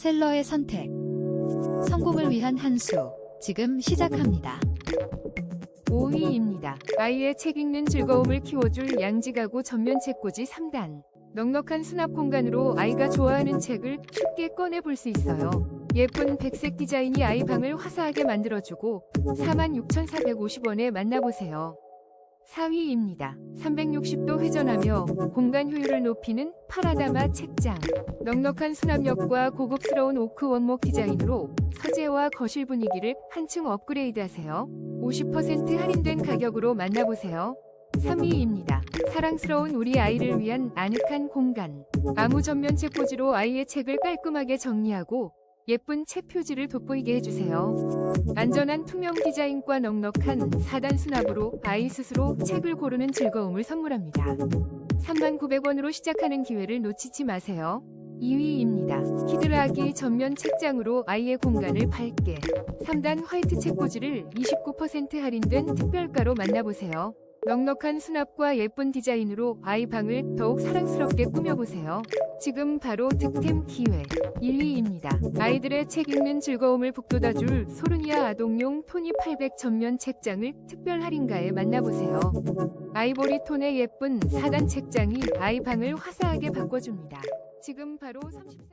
셀러의 선택. 성공을 위한 한 수. 지금 시작합니다. 5위입니다. 아이의 책 읽는 즐거움을 키워줄 양지가구 전면 책꽂이 3단. 넉넉한 수납 공간으로 아이가 좋아하는 책을 쉽게 꺼내 볼 수 있어요. 예쁜 백색 디자인이 아이 방을 화사하게 만들어주고 46,450원에 만나보세요. 4위입니다. 360도 회전하며 공간 효율을 높이는 파라다마 책장. 넉넉한 수납력과 고급스러운 오크 원목 디자인으로 서재와 거실 분위기를 한층 업그레이드하세요. 50% 할인된 가격으로 만나보세요. 3위입니다. 사랑스러운 우리 아이를 위한 아늑한 공간. 나무 전면 책꽂이로 아이의 책을 깔끔하게 정리하고 예쁜 책 표지를 돋보이게 해주세요. 안전한 투명 디자인과 넉넉한 4단 수납으로 아이 스스로 책을 고르는 즐거움을 선물합니다. 39,900원으로 시작하는 기회를 놓치지 마세요. 2위입니다. 키드라기 전면 책장으로 아이의 공간을 밝게 3단 화이트 책꽂이를 29% 할인된 특별가로 만나보세요. 넉넉한 수납과 예쁜 디자인으로 아이 방을 더욱 사랑스럽게 꾸며보세요. 지금 바로 득템 기회 1위입니다. 아이들의 책 읽는 즐거움을 북돋아줄 소르니아 아동용 토니 800 전면 책장을 특별 할인가에 만나보세요. 아이보리 톤의 예쁜 4단 책장이 아이 방을 화사하게 바꿔줍니다. 지금 바로 33